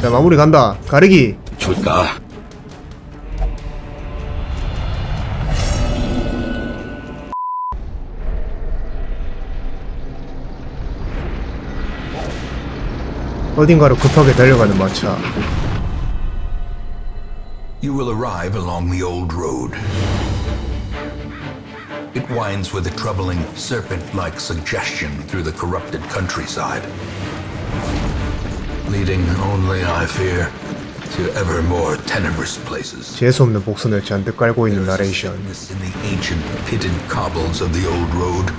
자 마무리 간다 가르기 줄까? 어딘가로 급하게 달려가는 마차 You will arrive along the old road. It winds with a troubling serpent-like suggestion through the corrupted countryside. Leading only, I fear, to ever more tenebrous places. 재수없는 복선을 잔뜩 깔고 있는 나레이션 Darkness in the ancient pitted cobbles of the old road.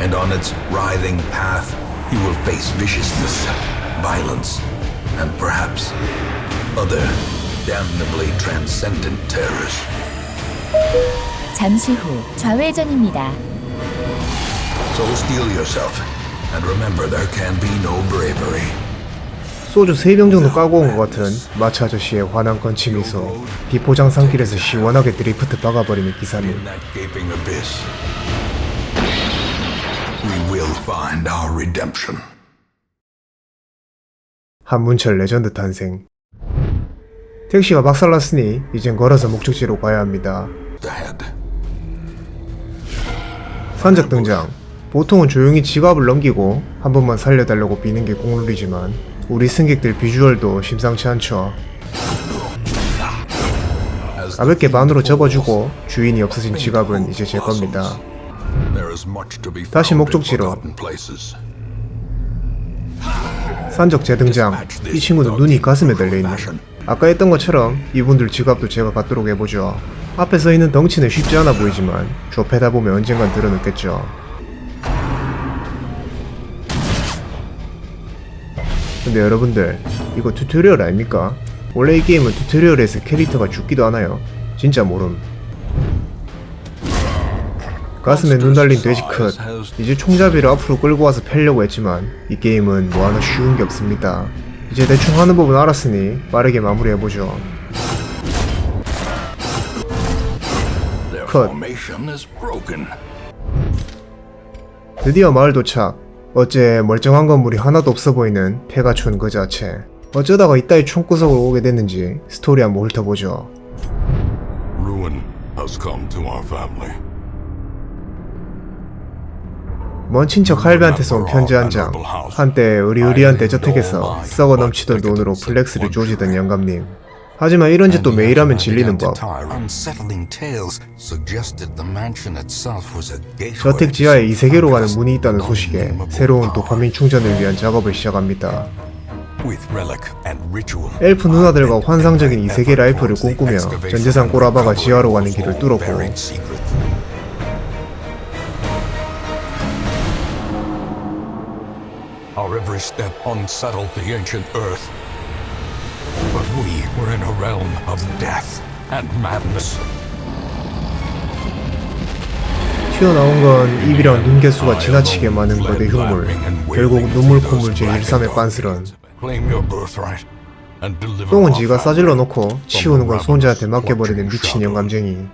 And on its writhing path, you will face viciousness, violence, and perhaps other damnably transcendent terrors. 잠시 후 좌회전입니다. So steel yourself, and remember there can be no bravery. 소주 3병 정도 까고 온 것 같은 마차 아저씨의 환한 건치 미소 비포장 산길에서 시원하게 드리프트 박아버리는 기사님. 한문철 레전드 탄생. 택시가 박살났으니 이젠 걸어서 목적지로 가야 합니다. 산적 등장. 보통은 조용히 지갑을 넘기고 한 번만 살려달라고 비는 게 국룰이지만 우리 승객들 비주얼도 심상치 않죠. 가볍게 반으로 접어주고 주인이 없어진 지갑은 이제 제 겁니다. 다시 목적지로. 산적 재등장. 이 친구는 눈이 가슴에 달려있네. 아까 했던 것처럼 이분들 지갑도 제가 갖도록 해보죠. 앞에 서있는 덩치는 쉽지 않아 보이지만 좁혀다 보면 언젠간 드러눕겠죠 근데 여러분들 이거 튜토리얼 아닙니까? 원래 이 게임은 튜토리얼에서 캐릭터가 죽기도 하나요? 진짜 모름 가슴에 눈 달린 돼지 컷 이제 총잡이를 앞으로 끌고 와서 패려고 했지만 이 게임은 뭐 하나 쉬운 게 없습니다 이제 대충 하는 법은 알았으니 빠르게 마무리해보죠 broken. 드디어 마을 도착 어째 멀쩡한 건물이 하나도 없어 보이는 폐가촌 그 자체 어쩌다가 이따위 총구석으로 오게 됐는지 스토리 한번 훑어보죠. 먼 친척 할배한테서 온 편지 한 장. 한때 의리의리한 대저택에서 썩어 넘치던 돈으로 플렉스를 조지던 영감님. 하지만 이런 짓도 매일 하면 질리는 법. 저택 지하에 이 세계로 가는 문이 있다는 소식에 새로운. 도파민 충전을 위한 작업을 시작합니다. 엘프 누나들과 환상적인 이 세계 라이프를 꿈꾸며 전재산 꼬라바가 지하로 가는 길을 뚫었고. Our every step unsettled the ancient earth. We were in a realm of death and madness. 튀어나온 건 입이랑 눈 개수가 지나치게 많은 거대 흉물. 결국 눈물 콧물 제13의 빤스런. 똥은 지가 싸질러 놓고 치우는 건 손자한테 맡겨버리는 미친 영감쟁이.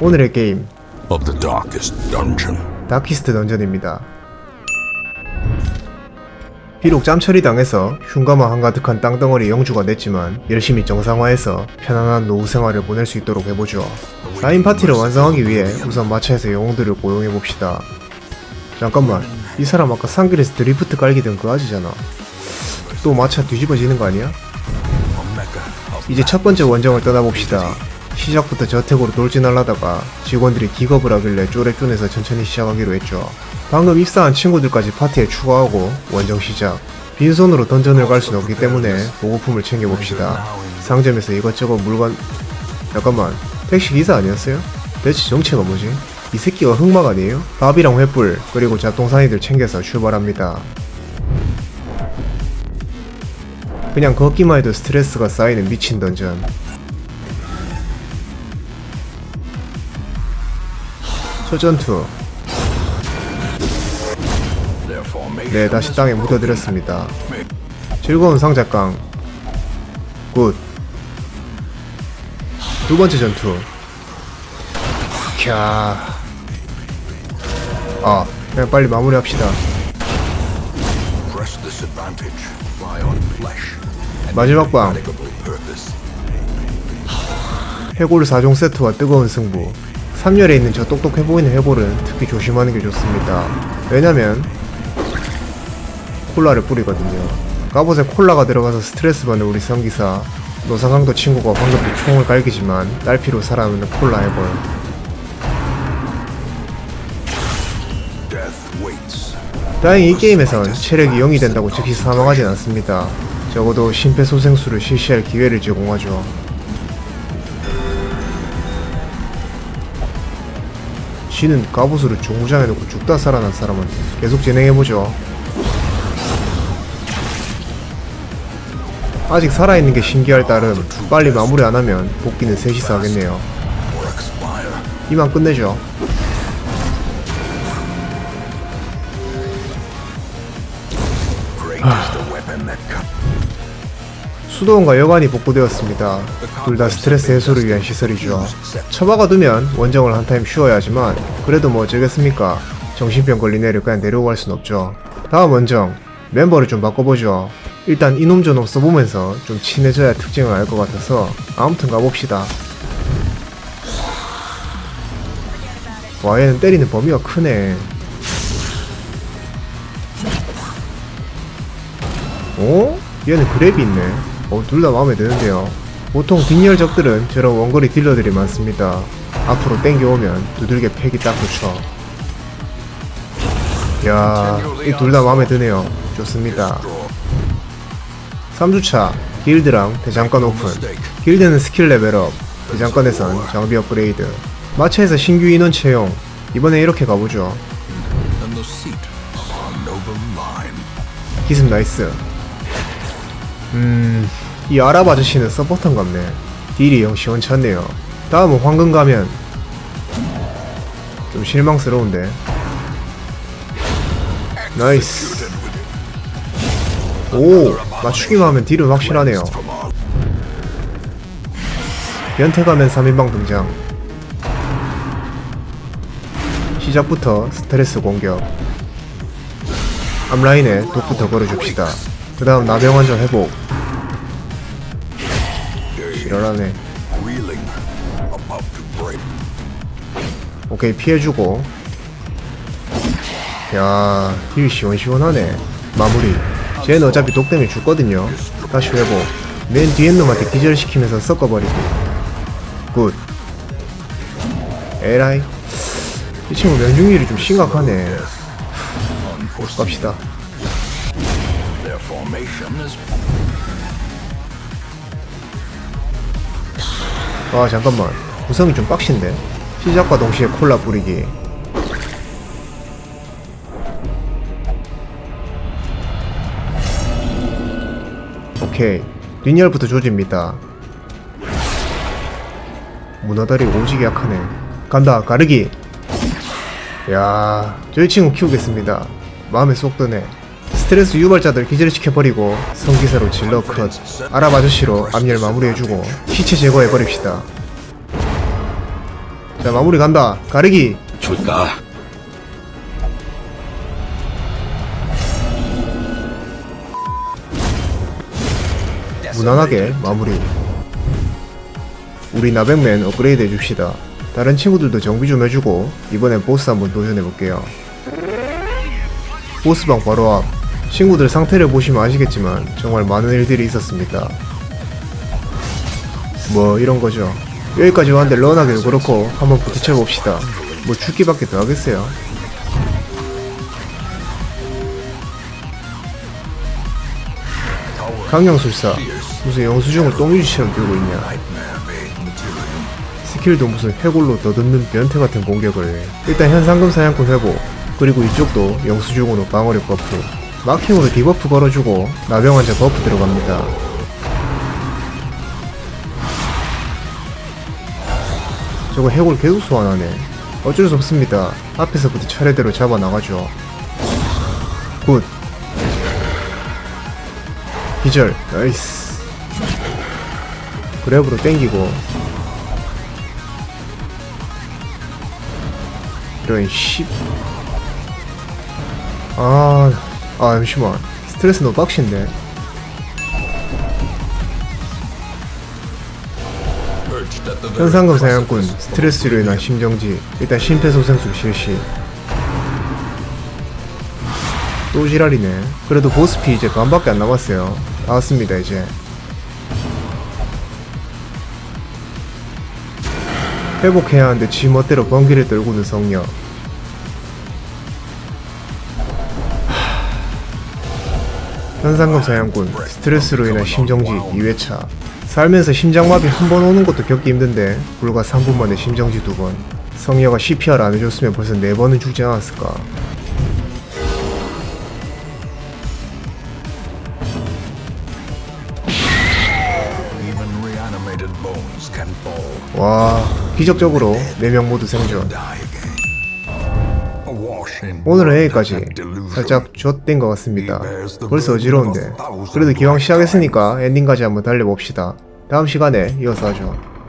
오늘의 게임 of the darkest dungeon. 다키스트 던전입니다. 비록 짬처리 당해서 흉가만 한가득한 땅덩어리 영주가 됐지만 열심히 정상화해서 편안한 노후 생활을 보낼 수 있도록 해보죠. 4인 파티를 완성하기 위해 우선 마차에서 영웅들을 고용해봅시다. 잠깐만 이 사람 아까 산길에서 드리프트 깔기던 그 아지잖아. 또 마차 뒤집어지는 거 아니야? 이제 첫 번째 원정을 떠나봅시다. 시작부터 저택으로 돌진하려다가 직원들이 기겁을 하길래 쪼래쪼내서 천천히 시작하기로 했죠. 방금 입사한 친구들까지 파티에 추가하고 원정 시작. 빈손으로 던전을 갈 수는 없기 때문에 보급품을 챙겨봅시다. 상점에서 이것저것 물건... 잠깐만, 택시 기사 아니었어요? 대체 정체가 뭐지? 이 새끼가 흑막 아니에요? 밥이랑 횃불, 그리고 잡동사니들 챙겨서 출발합니다. 그냥 걷기만 해도 스트레스가 쌓이는 미친 던전. 첫 전투. their formation. 네, 다시 땅에 묻어드렸습니다. 즐거운 상작강. 굿. 두 번째 전투. 캬. 아, 그냥 빨리 마무리합시다. 마지막 방. 해골 4종 세트와 뜨거운 승부 3열에 있는 저 똑똑해 보이는 해골은 특히 조심하는 게 좋습니다. 왜냐면 콜라를 뿌리거든요. 갑옷에 콜라가 들어가서 스트레스 받는 우리 성기사. 노상강도 친구가 방금 총을 갈기지만 딸피로 살아남는 콜라 해골. 다행히 이 게임에선 체력이 0이 된다고 즉시 사망하진 않습니다. 적어도 심폐소생술을 실시할 기회를 제공하죠 쥐는 갑옷으로 중무장해놓고 죽다 살아난 사람은 계속 진행해보죠. 아직 살아있는 게 신기할 따름 빨리 마무리 안 하면 복귀는 셋이서 하겠네요. 이만 끝내죠. Great 수도원과 여관이 복구되었습니다. 둘 다 스트레스 해소를 위한 시설이죠. 처박아 두면 원정을 한 타임 쉬어야 하지만 그래도 뭐 어쩌겠습니까? 정신병 걸린 애를 그냥 내려고 할 순 없죠. 다음 원정 멤버를 좀 바꿔보죠. 일단 이놈 저놈 써보면서 좀 친해져야 특징을 알 것 같아서 아무튼 가봅시다. 와 얘는 때리는 범위가 크네. 어? 얘는 그랩이 있네. 어, 둘 다 마음에 드는데요. 보통 뒷열 적들은 저런 원거리 딜러들이 많습니다. 앞으로 땡겨오면 두들겨 패기 딱 좋죠. 야, 이 둘 다 마음에 드네요. 좋습니다. 3주차, 길드랑 대장간 오픈. 길드는 스킬 레벨업, 대장간에선 장비 업그레이드. 마차에서 신규 인원 채용. 이번에 이렇게 가보죠. 기습 나이스. 음, 이 아랍 아저씨는 서포터인 같네. 딜이 영 시원찮네요. 다음은 황금 가면. 좀 실망스러운데. 나이스. 오, 맞추기만 하면 딜은 확실하네요. 변태 가면 3인방 등장. 시작부터 스트레스 공격. 앞라인에 독부터 걸어줍시다. 그 다음 회복. Reeling, about to break. 오케이 피해주고. 야, 힐 시원시원하네. 마무리. 쟤는 어차피 독 때문에 죽거든요. 다시 회복. 맨 뒤에 놈한테 기절시키면서 섞어버리고. 굿. 에라이. 이 친구 명중률이 좀 심각하네. 갑시다. Their formation is 아 잠깐만. 구성이 좀 빡신데? 시작과 동시에 콜라 뿌리기. 오케이. 뒷열부터 조집니다. 문어다리 오지게 약하네. 간다 가르기. 야 저희 친구 키우겠습니다. 마음에 쏙 드네 스트레스 유발자들 기절시켜버리고 성기사로 질러 컷. 아랍 아저씨로 앞열 마무리해주고 시체 제거해버립시다. 자 마무리 간다. 가르기. 줄까? 무난하게 마무리. 우리 나백맨 업그레이드 해줍시다. 다른 친구들도 정비 좀 해주고 이번엔 보스 한번 도전해볼게요. 보스방 바로 앞 친구들 상태를 보시면 아시겠지만 정말 많은 일들이 있었습니다. 뭐 이런 거죠. 여기까지 왔는데 런하기도 그렇고 한번 부딪혀봅시다. 뭐 죽기밖에 더 하겠어요? 강령술사 무슨 영수증을 똥유지처럼 들고 있냐. 스킬도 무슨 해골로 더듬는 변태 같은 공격을. 일단 현상금 사냥꾼 회복 그리고 이쪽도 영수증으로 방어력 버프 마킹으로 디버프 걸어주고 나병 환자 버프 들어갑니다. 저거 해골 계속 소환하네. 어쩔 수 없습니다. 앞에서부터 차례대로 잡아나가죠. 굿. 기절. 나이스. 그랩으로 땡기고. 이런 씨. 아, 아 잠시만. 스트레스 너무 빡신데. 현상금 사냥꾼 스트레스로 인한 심정지. 일단 심폐소생술 실시. 또 지랄이네. 그래도 보스피 이제 반밖에 안 남았어요. 나왔습니다 이제. 회복해야 하는데 지 멋대로 번개를 떨구는 성녀 현상금 사냥꾼 스트레스로 인한 심정지 2회차. 살면서 심장마비 한 번 오는 것도 겪기 힘든데 불과 3분 만에 심정지 두번. 성녀가 CPR 안 해줬으면 벌써 4번은 죽지 않았을까. 와 기적적으로 4명 모두 생존 오늘은 여기까지. 살짝 좆된 것 같습니다. 벌써 어지러운데. 그래도 기왕 시작했으니까 엔딩까지 한번 달려봅시다. 다음 시간에 이어서 하죠